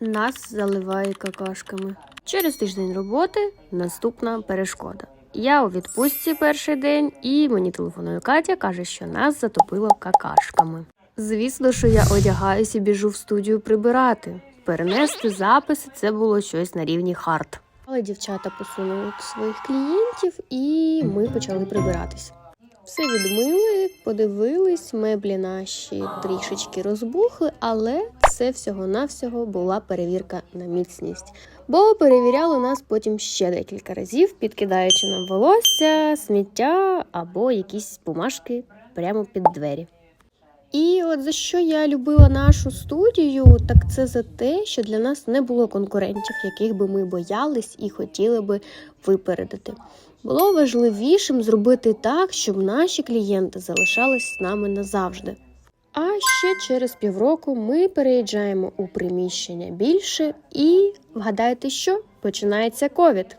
нас заливає какашками. Через тиждень роботи наступна перешкода. Я у відпустці перший день, і мені телефонує Катя, каже, що нас затопило какашками. Звісно, що я одягаюсь і біжу в студію прибирати. Перенести записи це було щось на рівні хард. Але дівчата посунули своїх клієнтів, і ми почали прибиратись. Все відмили, подивились, меблі наші трішечки розбухли, але це всього-навсього була перевірка на міцність. Бо перевіряли нас потім ще декілька разів, підкидаючи нам волосся, сміття або якісь бумажки прямо під двері. І от за що я любила нашу студію, так це за те, що для нас не було конкурентів, яких би ми боялись і хотіли би випередити. Було важливішим зробити так, щоб наші клієнти залишались з нами назавжди. А ще через півроку ми переїжджаємо у приміщення більше, і вгадайте, що починається ковід.